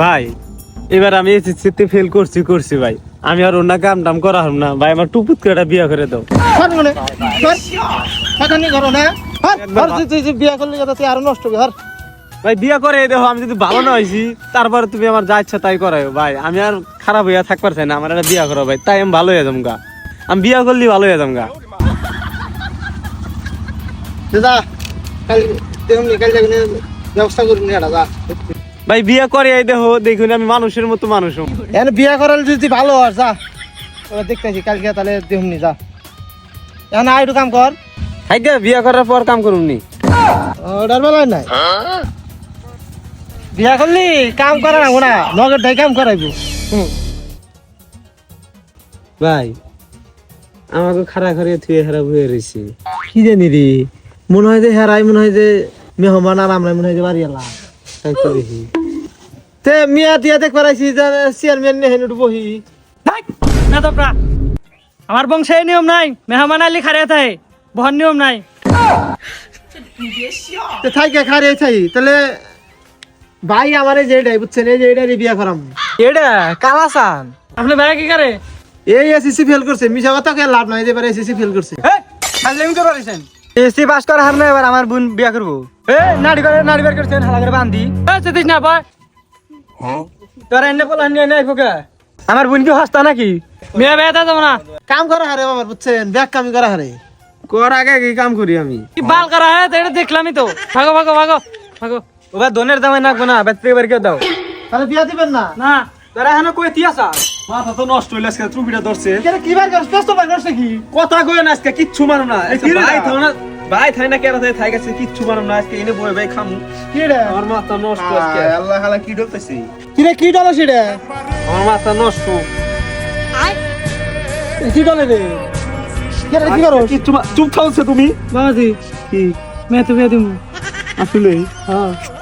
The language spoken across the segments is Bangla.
ভাই এবার আমি এসএসসিতে ফেল করছি করছি ভাই। আমি আর অন্য কাম টাম করা হলাম না। ভাই আমার টুপুত করে বিয়ে করে দাও। মনে বিয়া করলি আরও নষ্ট হবে ভাই বিয়ে করে দেখো আমি যদি ভালো না হয়েছি তারপরে তুমি আমার যা ইচ্ছা তাই করাই ভাই আমি আর খারাপ হইয়া থাকবার চাই না আমার একটা বিয়ে করো ভাই তাই আমি ভালো হয়ে যাম গা। আমি বিয়ে করলে ভালো হয়ে যাম গা। দাদা কাল তেমনি কাল যাবি ব্যবস্থা এটা যা। ভাই বিয়ে করে এই দেখো দেখুন আমি মানুষের মতো মানুষ। এন বিয়া করাল যদি ভালো আর যা। ওরা দেখতেছি কালকে তাহলে দেখুন যা। এখন আর একটু কাম কর। থাইকে বিয়ে করার পর কাম করুন নি ওটার বেলায় নাই। বিয়া করলি কাম করা না না নগদ দাই কাম করাইবো। ভাই আমাকে খারা খারিয়ে থুয়ে খারাপ হয়ে রয়েছে কি জানি রে মনে হয় যে হেরাই মনে হয় যে মেহমান আর আমরা মনে হয় যে বাড়ি এলাম তাই তো দেখি তে মিয়া দিয়া দেখ পারাইছি চেয়ারম্যান নিয়ে হেন বহি না তো প্রা। আমার বংশে নিয়ম নাই মেহমান আলী খারে থাকে বহন নিয়ম নাই। তে থাইকে খারে থাই তাহলে ভাই আমার এই যে এটাই বুঝছেন? এই যে এটারই বিয়া করাম। এটা কালাসান? আপনি ভাই কি করে? এই এসএসসি ফেল করছে মিছা কথা কে লাভ নাই এবারে এসএসসি ফেল করছে। হাজলেমি তো করেছেন। এসি পাস করা হার না এবার আমার বোন বিয়া করব। এ নাড়ি করে নাড়ি বের করছেন হালা করে বান্ধি এ চেতিস না ভাই। তোরা এনে বলা নিয়ে নাই খোকা আমার বোন কি হস্তা নাকি? মেয়ে বিয়ে যাব না। কাম করা হারে বাবার বুঝছেন? ব্যাগ কামি করা হারে। কর আগে কি কাম করি আমি। কি বাল করা হয় তো এটা দেখলামই তো। ভাগো ভাগো ভাগো ভাগো। ওবা দনের দামে না বেচতে বের করে দাও। তাহলে বিয়া দিবেন না? না তোরা এখানে কই তিয়াসা মাথা তো নষ্ট হইলে আজকে টুপিটা ধরছে। কি বার করছ? বার করছে কি কথা কই না আজকে কিচ্ছু মানো না। রে? ভাই থাও না ভাই থাই না থাই থাই গেছে কিচ্ছু মানো না আজকে এনে বই ভাই খামু। কি রে? আমার মাথা নষ্ট আজকে। আল্লাহ হালা কি ডলতেছি কি রে কি ডলো সেটা? আমার মাথা নষ্ট। কি ডলে রে? কি রে কি করো কিচ্ছু মা- চুপ থাকছে তুমি। বাবাজি। কি? মেয়ে তো বিয়ে দিমু আসলে?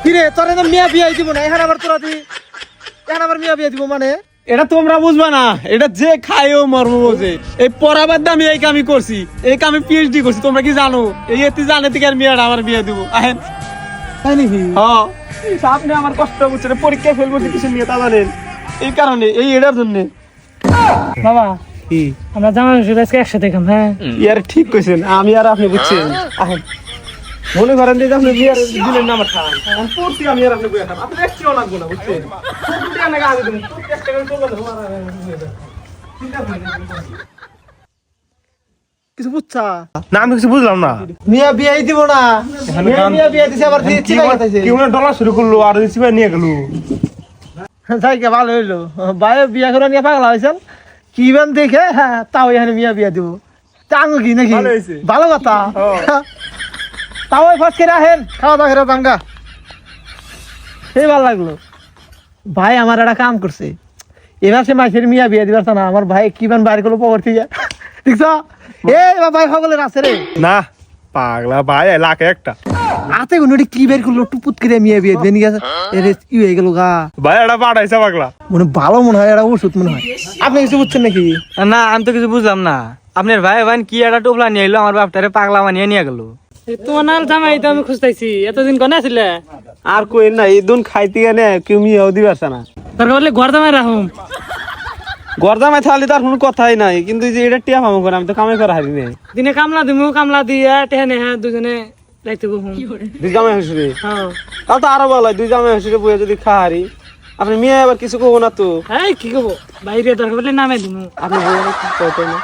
কি রে তোর তো মিয়া বিয়া দিব না এখন আবার তোরা দি। এখন আবার মিয়া বিয়া দিব মানে? এটা তোমরা বুঝবা না। এটা যে খায় ও মর্ম বোঝে। এই পড়াবার দামি এই কামি করছি। এই কামি পিএইচডি করছি তোমরা কি জানো? এই এতে জানে থেকে আর মেয়েটা আমার বিয়ে দেবো। আহেন। তাই নাকি? হ্যাঁ আপনি আমার কষ্ট বুঝছেন পরীক্ষা ফেল করতে কিছু নিয়ে তা জানেন? এই কারণে এই এটার জন্য। বাবা আমরা আজকে একসাথে খাম হ্যাঁ? ইয়ার ঠিক কইছেন আমি আর আপনি বুঝছেন। আহেন। মনে করেন যে আপনি বিয়ার দিলেন না আমার খান আমি পড়ছি আমি আর আপনি আপনি একটিও লাগবো না বুঝছেন? সবটি আমি আগে দিন চেষ্টা করে করবেন কিছু বুঝছা? না আমি কিছু বুঝলাম না। মিয়া বিয়াই দিব না। মিয়া গান- দিছে আবার দিয়ে কি মানে ডলার শুরু করল আর সিবাই নিয়ে গেল। যাই কে ভালো হইল। ভাই বিয়া করে নিয়ে পাগলা হয়েছেন। কি বান দেখে? হ্যাঁ তাও এখানে মিয়া বিয়া দিব। টাঙ্গু কি নাকি। ভালো কথা। তাও ওই ফাঁস করে খাওয়া দাওয়া করে দাঙ্গা সেই ভালো লাগল। ভাই আমার একটা কাম করছে। এবার সে মাসের মিয়া বিয়া দিবার না। আমার ভাই কি বান বাইরে করল পকর থেকে? দেখছ? এই ভাই সকলের আছে রে। না পাগলা ভাই লাখ একটা। আতে কোনো কি বের করল? টুপুত করে মিয়া বিয়া দিয়ে গেছে। এরে কি হয়ে গেল গা? ভাই এটা পাঠাইছে পাগলা। মনে ভালো মনে হয় এটা ওষুধ মনে হয়। আপনি কিছু বুঝছেন নাকি? না আমি তো কিছু বুঝলাম না। আপনার ভাই ভাই কি একটা টোপলা নিয়ে এলো? আমার বাপটারে পাগলা বানিয়ে নিয়ে গেল। তোমার জামাই তো আমি খুঁজতেছি। এতদিন কনে আসলে আর কই না দুন খাইতে গেলে কেউ মিয়াও দিবারছে না। দরকার বললে ঘর জামাই রাখুম। গরদামে থাকলে তার কোনো কথাই নাই কিন্তু যে এটা টিয়া পাবো আমি তো কামে করা হারি নেই দিনে কামলা দিমু কামলা দিয়ে টেহানে হ্যাঁ দুজনে যাইতে বহুম দুই জামাই হাসুরে হ্যাঁ। তো আরও ভালো হয়, দুই জামাই হাসুরে বইয়ে যদি খা হারি। আপনি মেয়ে আবার কিছু কবো না তো? এই কি কব বাইরে দরকার বললে নামে দিমু। আপনি বইয়ে কি কইতে না।